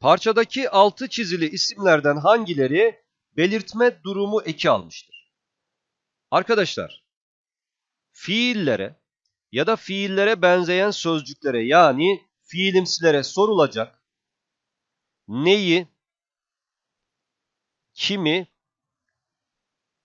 Parçadaki altı çizili isimlerden hangileri belirtme durumu eki almıştır? Arkadaşlar, fiillere ya da fiillere benzeyen sözcüklere yani fiilimsilere sorulacak neyi, kimi,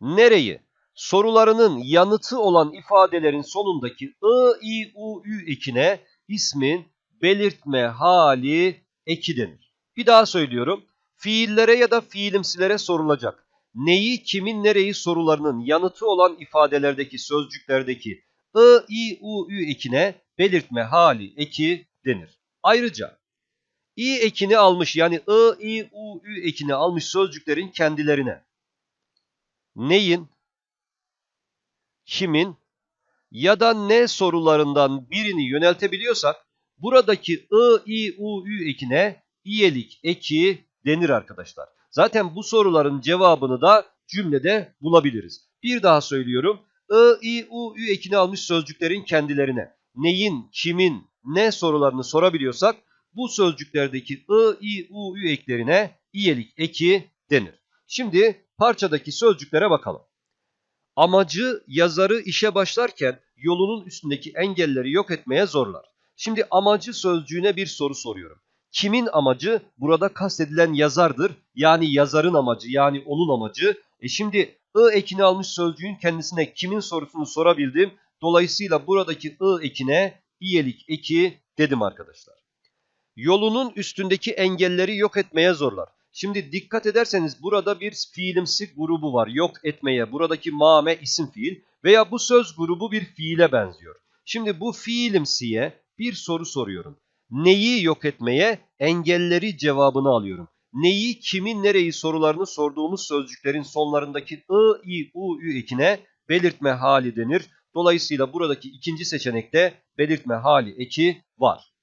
nereyi sorularının yanıtı olan ifadelerin sonundaki ı, i, u, ü ekine ismin belirtme hali eki denir. Bir daha söylüyorum. Fiillere ya da fiilimsilere sorulacak. Neyi, kimin, nereyi sorularının yanıtı olan ifadelerdeki sözcüklerdeki ı, i, u, ü ekine belirtme hali eki denir. Ayrıca i ekini almış yani ı, i, u, ü ekini almış sözcüklerin kendilerine neyin, kimin ya da ne sorularından birini yöneltebiliyorsak buradaki ı, i, u, ü ekine iyelik eki denir arkadaşlar. Zaten bu soruların cevabını da cümlede bulabiliriz. Bir daha söylüyorum. I, i, u, ü ekini almış sözcüklerin kendilerine neyin, kimin, ne sorularını sorabiliyorsak bu sözcüklerdeki i, i, u, ü eklerine iyelik eki denir. Şimdi parçadaki sözcüklere bakalım. Amacı yazarı işe başlarken yolunun üstündeki engelleri yok etmeye zorlar. Şimdi amacı sözcüğüne bir soru soruyorum. Kimin amacı? Burada kastedilen yazardır. Yani yazarın amacı yani onun amacı. E şimdi ı ekini almış sözcüğün kendisine kimin sorusunu sorabildim. Dolayısıyla buradaki ı ekine iyelik eki dedim arkadaşlar. Yolunun üstündeki engelleri yok etmeye zorlar. Şimdi dikkat ederseniz burada bir fiilimsi grubu var. Yok etmeye. Buradaki mame isim fiil veya bu söz grubu bir fiile benziyor. Şimdi bu fiilimsiye bir soru soruyorum. Neyi yok etmeye? Engelleri cevabını alıyorum. Neyi, kimin, nereyi sorularını sorduğumuz sözcüklerin sonlarındaki ı, i, u, ü ekine belirtme hali denir. Dolayısıyla buradaki ikinci seçenekte belirtme hali eki var.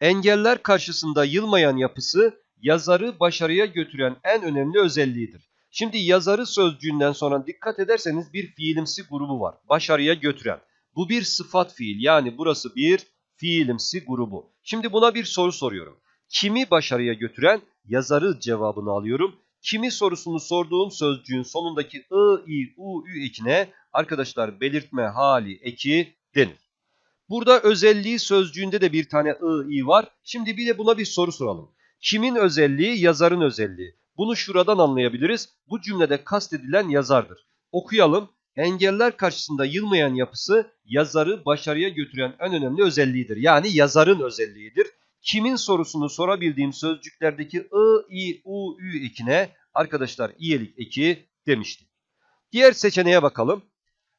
Engeller karşısında yılmayan yapısı yazarı başarıya götüren en önemli özelliğidir. Şimdi yazarı sözcüğünden sonra dikkat ederseniz bir fiilimsi grubu var. Başarıya götüren. Bu bir sıfat fiil yani burası bir fiilimsi grubu. Şimdi buna bir soru soruyorum. Kimi başarıya götüren yazarı cevabını alıyorum. Kimi sorusunu sorduğum sözcüğün sonundaki ı, i, u, ü ekine arkadaşlar belirtme hali eki denir. Burada özelliği sözcüğünde de bir tane ı, i var. Şimdi bir de buna bir soru soralım. Kimin özelliği? Yazarın özelliği. Bunu şuradan anlayabiliriz. Bu cümlede kastedilen yazardır. Okuyalım. Engeller karşısında yılmayan yapısı yazarı başarıya götüren en önemli özelliğidir. Yani yazarın özelliğidir. Kimin sorusunu sorabildiğim sözcüklerdeki ı, i, u, ü ekine arkadaşlar iyelik eki demiştik. Diğer seçeneğe bakalım.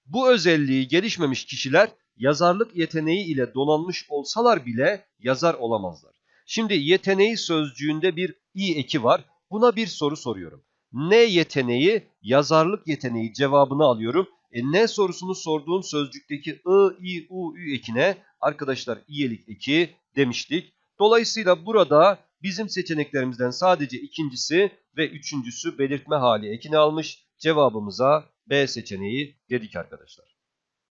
Bu özelliği gelişmemiş kişiler yazarlık yeteneği ile donanmış olsalar bile yazar olamazlar. Şimdi yeteneği sözcüğünde bir i eki var. Buna bir soru soruyorum. Ne yeteneği? Yazarlık yeteneği cevabını alıyorum. E, ne sorusunu sorduğum sözcükteki i, i, u, ü ekine arkadaşlar iyelik eki demiştik. Dolayısıyla burada bizim seçeneklerimizden sadece ikincisi ve üçüncüsü belirtme hali ekini almış. Cevabımıza B seçeneği dedik arkadaşlar.